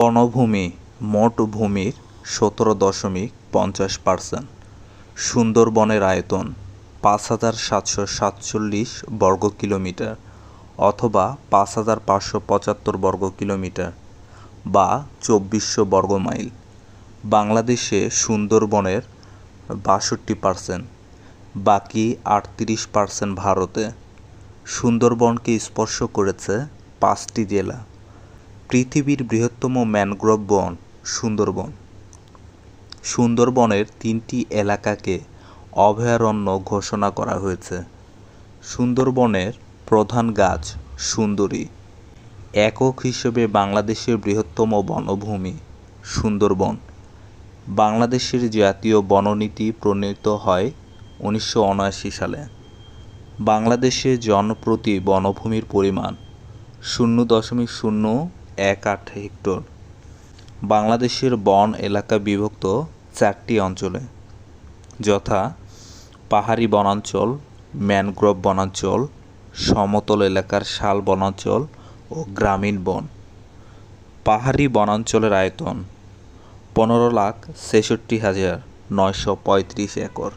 বনভূমি মোট ভূমির সতেরো দশমিক পঞ্চাশ পার্সেন্ট। সুন্দরবনের আয়তন পাঁচ হাজার সাতশো সাতচল্লিশ বর্গ কিলোমিটার অথবা পাঁচ হাজার পাঁচশো পঁচাত্তর বর্গ কিলোমিটার বা চব্বিশশো বর্গ মাইল। বাংলাদেশে সুন্দরবনের বাষট্টি পার্সেন্ট, বাকি আটত্রিশ পার্সেন্ট ভারতে। সুন্দরবনকে স্পর্শ করেছে পাঁচটি জেলা। পৃথিবীর বৃহত্তম ম্যানগ্রোভ বন সুন্দরবন। সুন্দরবনের তিনটি এলাকাকে অভয়ারণ্য ঘোষণা করা হয়েছে। সুন্দরবনের প্রধান গাছ সুন্দরী, একক হিসেবে বাংলাদেশের বৃহত্তম বনভূমি সুন্দরবন। বাংলাদেশের জাতীয় বননীতি প্রণীত হয় উনিশশো উনআশি সালে। বাংলাদেশে জনপ্রতি বনভূমির পরিমাণ শূন্য দশমিক শূন্য এক আট হেক্টর। বাংলাদেশের বন এলাকা বিভক্ত চারটি অঞ্চলে, যথা পাহাড়ি বনাঞ্চল, ম্যানগ্রোভ বনাঞ্চল, সমতল এলাকার শাল বনাঞ্চল ও গ্রামীণ বন। পাহাড়ি বনাঞ্চলের আয়তন পনেরো লাখ ছেষট্টি হাজার নয়শো পঁয়ত্রিশ একর।